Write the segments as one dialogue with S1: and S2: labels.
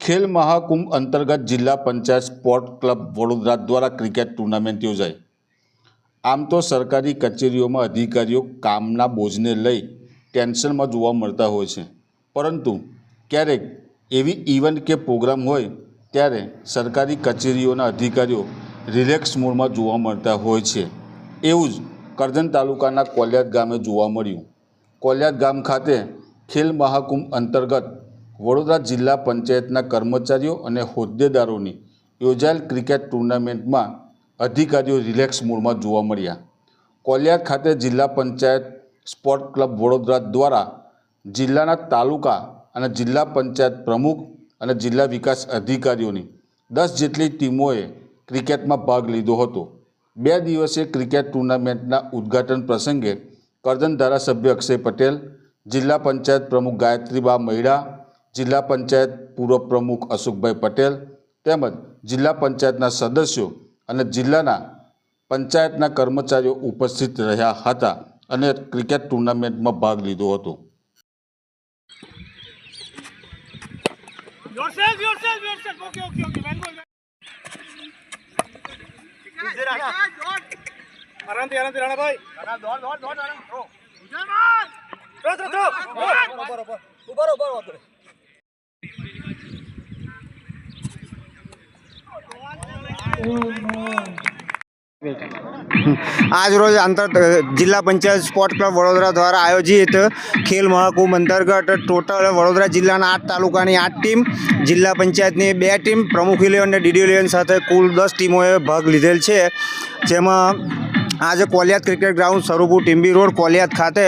S1: ખેલ મહાકુંભ અંતર્ગત જિલ્લા panchayat sport club Vadodara દ્વારા ક્રિકેટ ટુર્નામેન્ટ યોજાઈ. આમ તો સરકારી કચેરીઓમાં અધિકારીઓ કામના બોજને લઈ ટેન્શનમાં જોવા મળતા હોય છે. પરંતુ ક્યારેક એવી ઇવેન્ટ કે પ્રોગ્રામ હોય ત્યારે સરકારી કચેરીઓના અધિકારીઓ રિલેક્સ મૂડમાં જોવા મળતા હોય છે. એવું જ કરજણ તાલુકાના કોલિયાદ ગામે જોવા મળ્યું. કોલિયાદ ગામ ખાતે ખેલ મહાકુંભ અંતર્ગત વડોદરા જિલ્લા પંચાયતના કર્મચારીઓ અને હોદ્દેદારોની યોજાયેલ ક્રિકેટ ટુર્નામેન્ટમાં અધિકારીઓ રિલેક્સ મૂડમાં જોવા મળ્યા. કોલિયાર ખાતે જિલ્લા પંચાયત સ્પોર્ટ ક્લબ વડોદરા દ્વારા જિલ્લાના તાલુકા અને જિલ્લા પંચાયત પ્રમુખ અને જિલ્લા વિકાસ અધિકારીઓની દસ જેટલી ટીમોએ ક્રિકેટમાં ભાગ લીધો હતો. બે દિવસીય ક્રિકેટ ટુર્નામેન્ટના ઉદ્ઘાટન પ્રસંગે કરજણ ધારાસભ્ય અક્ષય પટેલ, જિલ્લા પંચાયત પ્રમુખ ગાયત્રીબા મહિડા જિલ્લા પંચાયત પૂર્વ પ્રમુખ અશોકભાઈ પટેલ તેમજ જિલ્લા પંચાયતના સદસ્યો અને જિલ્લાના પંચાયતના કર્મચારીઓ ઉપસ્થિત રહ્યા હતા અને ક્રિકેટ ટુર્નામેન્ટમાં ભાગ લીધો હતો.
S2: Yourself, yourself, yourself. Okay, okay, okay. Very good. આરામથી આરામથી રાણાભાઈ દોડ દોડ દોડ થ્રો થ્રો થ્રો ઊભો ઊભો ઊભો
S3: આજ રોજ આંતર જિલ્લા પંચાયત સ્પોર્ટ ક્લબ વડોદરા દ્વારા આયોજિત ખેલ મહાકુંભ અંતર્ગત ટોટલ વડોદરા જિલ્લાના આઠ તાલુકાની આઠ ટીમ, જિલ્લા પંચાયતની બે ટીમ, પ્રમુખ ઇલેવન અને ડીડી ઇલેવન સાથે કુલ દસ ટીમોએ ભાગ લીધેલ છે. જેમાં આજે કોલિયાદ ક્રિકેટ ગ્રાઉન્ડ સ્વરૂપુ ટીમ્બી રોડ, કોલિયાદ ખાતે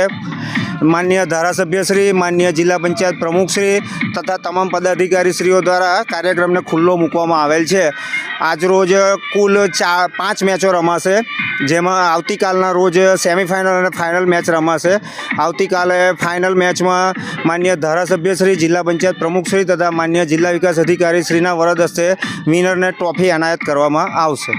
S3: માન્ય ધારાસભ્યશ્રી માન્ય જિલ્લા પંચાયત પ્રમુખશ્રી તથા તમામ પદાધિકારીશ્રીઓ દ્વારા કાર્યક્રમને ખુલ્લો મૂકવામાં આવેલ છે. આજરોજ કુલ ચાર પાંચ મેચો રમાશે. જેમાં આવતીકાલના રોજ સેમિફાઇનલ અને ફાઇનલ મેચ રમાશે. આવતીકાલે ફાઇનલ મેચમાં માન્ય ધારાસભ્યશ્રી જિલ્લા પંચાયત પ્રમુખશ્રી તથા માન્ય જિલ્લા વિકાસ અધિકારીશ્રીના વરદ હસ્તે વિનરને ટ્રોફી એનાયત કરવામાં આવશે.